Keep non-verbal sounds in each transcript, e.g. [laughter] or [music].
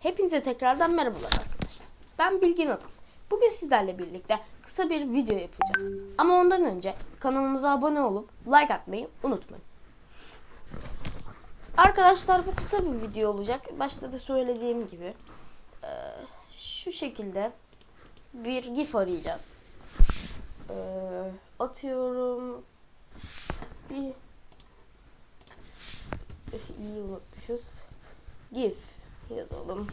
Hepinize tekrardan merhabalar arkadaşlar. Ben Bilgin Adam. Bugün sizlerle birlikte kısa bir video yapacağız. Ama ondan önce kanalımıza abone olup like atmayı unutmayın. Arkadaşlar bu kısa bir video olacak. Başta da söylediğim gibi şu şekilde bir gif arayacağız. Atıyorum bir iyi unutmuşuz. GIF yazalım.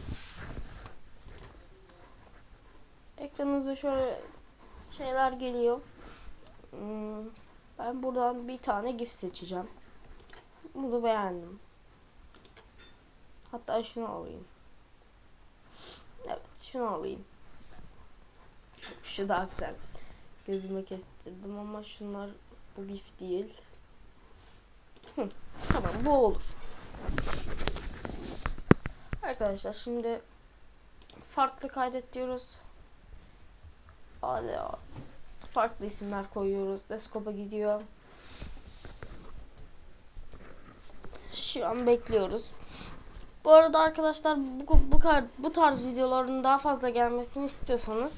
Ekranınıza şöyle şeyler geliyor. Hmm, Ben buradan bir tane GIF seçeceğim. Bunu beğendim. Hatta şunu alayım. Evet, şunu alayım. Şu daha güzel. Gözüme kestirdim ama şunlar bu GIF değil. Hı, tamam bu olur. Arkadaşlar şimdi farklı kaydet diyoruz. Hadi. Farklı isimler koyuyoruz. Deskop'a gidiyor. Şu an bekliyoruz. Bu arada arkadaşlar bu bu, bu tarz videoların daha fazla gelmesini istiyorsanız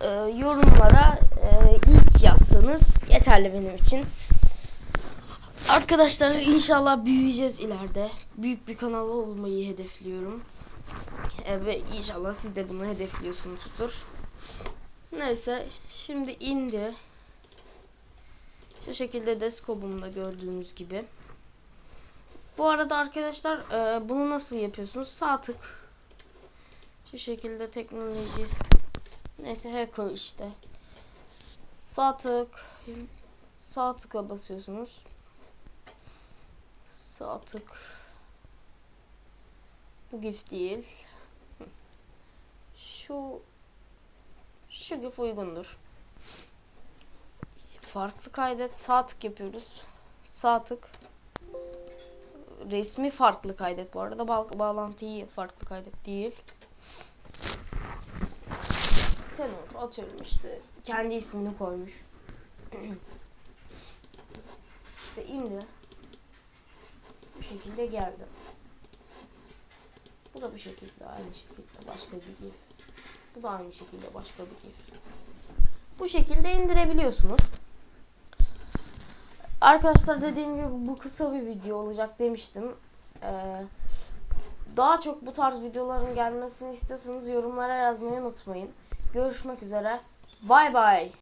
e, yorumlara e, ilk yazsanız yeterli benim için. Arkadaşlar inşallah büyüyeceğiz ileride. Büyük bir kanal olmayı hedefliyorum. E, ve inşallah siz de bunu hedefliyorsunuzdur. Neyse şimdi indi. Şu şekilde deskobumda gördüğünüz gibi. Bu arada arkadaşlar e, bunu nasıl yapıyorsunuz? Sağ tık. Şu şekilde teknoloji. Neyse hacker işte. Sağ tık. Sağ tıka basıyorsunuz. Sağ tık. Bu gif değil. Şu şu gif uygundur. Farklı kaydet. Sağ tık yapıyoruz. Sağ tık. Resmi farklı kaydet bu arada. Ba bağlantıyı farklı kaydet değil. Tenor atıyorum işte. Kendi ismini koymuş. [clears throat] işte indi. Şekilde geldi. Bu da bu şekilde aynı şekilde başka bir gif. Bu da aynı şekilde başka bir gif. Bu şekilde indirebiliyorsunuz. Arkadaşlar dediğim gibi bu kısa bir video olacak demiştim. Ee, daha çok bu tarz videoların gelmesini istiyorsanız yorumlara yazmayı unutmayın. Görüşmek üzere. Bay bay.